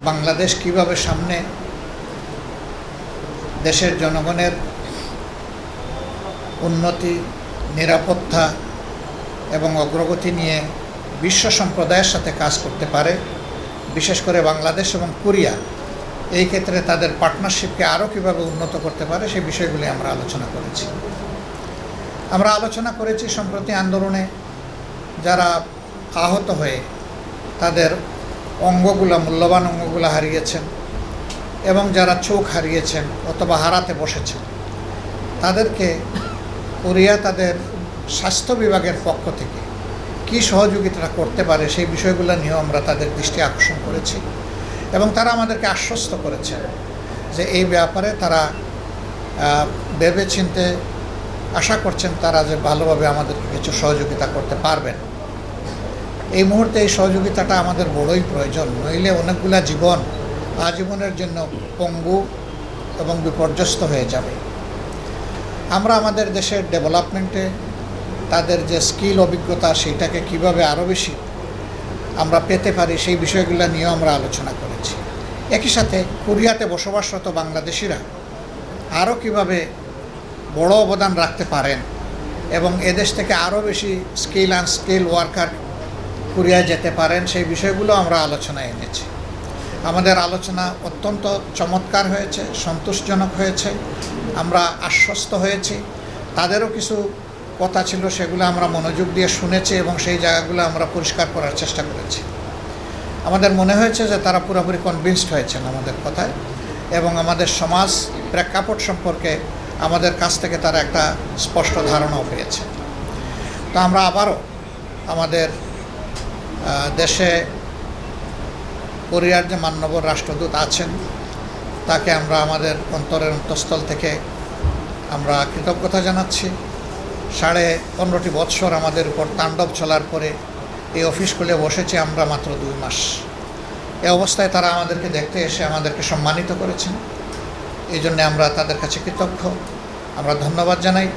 বাংলাদেশ কীভাবে সামনে দেশের জনগণের উন্নতি, নিরাপত্তা এবং অগ্রগতি নিয়ে বিশ্ব সম্প্রদায়ের সাথে কাজ করতে পারে, বিশেষ করে বাংলাদেশ এবং কোরিয়া, এই ক্ষেত্রে তাদের পার্টনারশিপকে আরও কীভাবে উন্নত করতে পারে সেই বিষয়গুলি আমরা আলোচনা করেছি। আমরা আলোচনা করেছি সম্প্রতি আন্দোলনে যারা আহত হয়ে তাদের অঙ্গগুলো মূল্যবান অঙ্গগুলো হারিয়েছেন এবং যারা চোখ হারিয়েছেন অথবা হারাতে বসেছেন তাদেরকে কোরিয়া তাদের স্বাস্থ্য বিভাগের পক্ষ থেকে কী সহযোগিতা করতে পারে সেই বিষয়গুলো নিয়েও আমরা তাদের দৃষ্টি আকর্ষণ করেছি এবং তারা আমাদেরকে আশ্বস্ত করেছেন যে এই ব্যাপারে তারা আহ, ভেবেচিন্তে আশা করছেন তারা যে ভালোভাবে আমাদেরকে কিছু সহযোগিতা করতে পারবেন। এই মুহূর্তে এই সহযোগিতাটা আমাদের বড়ই প্রয়োজন। নইলে অনেকগুলা জীবন আজীবনের জন্য পঙ্গু এবং বিপর্যস্ত হয়ে যাবে। আমরা আমাদের দেশের ডেভেলপমেন্টে তাদের যে স্কিল, অভিজ্ঞতা সেইটাকে কীভাবে আরও বেশি আমরা পেতে পারি, সেই বিষয়গুলো নিয়েও আমরা আলোচনা করেছি। একই সাথে কোরিয়াতে বসবাসরত বাংলাদেশিরা আরও কীভাবে বড় অবদান রাখতে পারেন এবং এদেশ থেকে আরও বেশি স্কিল অ্যান্ড স্কিল ওয়ার্কার কোরিয়ায় যেতে পারেন, সেই বিষয়গুলো আমরা আলোচনায় এনেছি। আমাদের আলোচনা অত্যন্ত চমৎকার হয়েছে, সন্তোষজনক হয়েছে, আমরা আশ্বস্ত হয়েছি। তাদেরও কিছু কথা ছিল, সেগুলো আমরা মনোযোগ দিয়ে শুনেছি এবং সেই জায়গাগুলো আমরা পরিষ্কার করার চেষ্টা করেছি। আমাদের মনে হয়েছে যে তারা পুরোপুরি কনভিন্সড হয়েছেন আমাদের কথায় এবং আমাদের সমাজ প্রেক্ষাপট সম্পর্কে আমাদের কাছ থেকে তারা একটা স্পষ্ট ধারণাও পেয়েছে। তো আমরা আবারও আমাদের দেশে কোরিয়ার যে মান্যবর রাষ্ট্রদূত আছেন, তাকে আমরা আমাদের অন্তরের অন্তঃস্থল থেকে আমরা কৃতজ্ঞতা জানাচ্ছি। সাড়ে পনেরোটি বৎসর আমাদের উপর তাণ্ডব চলার পরে এই অফিস খুলে বসেছি আমরা মাত্র দুই মাস। এ অবস্থায় তারা আমাদেরকে দেখতে এসে আমাদেরকে সম্মানিত করেছেন। এই জন্যে আমরা তাদের কাছে কৃতজ্ঞ। আমরা ধন্যবাদ জানাই।